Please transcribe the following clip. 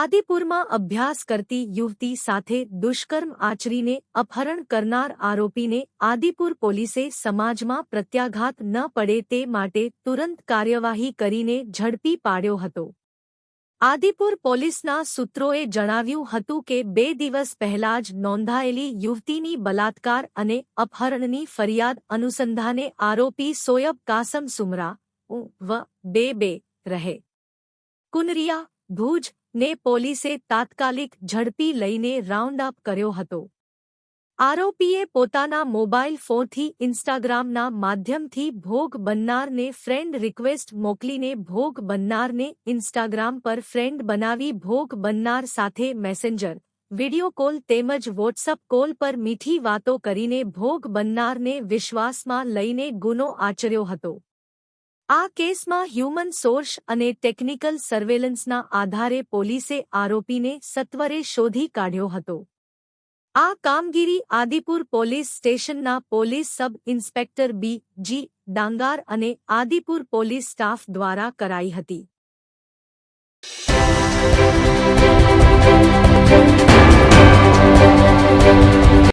આદિપુરમાં અભ્યાસ કરતી યુવતી સાથે દુષ્કર્મ આચરીને અપહરણ કરનાર આરોપીને આદિપુર પોલીસે સમાજમાં પ્રત્યાઘાત ન પડે તે માટે તુરંત કાર્યવાહી કરીને ઝડપી પાડ્યો હતો. આદિપુર પોલીસના સૂત્રોએ જણાવ્યું હતું કે બે દિવસ પહેલા જ નોંધાયેલી યુવતીની બલાત્કાર અને અપહરણની ફરિયાદ અનુસંધાને આરોપી સોયબ કાસમ સુમરા વ, બે બે, રહે. કુનરિયા, ભુજ ને પોલીસે તાત્કાલિક ઝડપી લઈને રાઉન્ડ અપ કર્યો હતો. આરોપીએ પોતાના મોબાઈલ ફોનથી ઇન્સ્ટાગ્રામના માધ્યમથી ભોગ બનનારને ફ્રેન્ડ રિક્વેસ્ટ મોકલીને ભોગ બનનારને ઇન્સ્ટાગ્રામ પર ફ્રેન્ડ બનાવી ભોગ બનનાર સાથે મેસેન્જર, વિડિયો કોલ તેમજ વોટ્સઅપ કોલ પર મીઠી વાતો કરીને ભોગ બનનારને વિશ્વાસમાં લઈને ગુનો આચર્યો હતો. આ કેસમાં હ્યુમન સોર્સ અને ટેકનિકલ સર્વેલન્સના આધારે પોલીસે આરોપીને સત્વરે શોધી કાઢ્યો હતો. આ કામગીરી આદિપુર પોલીસ સ્ટેશનના police sub inspector B G Dangar અને આદિપુર પોલીસ સ્ટાફ દ્વારા કરાઈ હતી.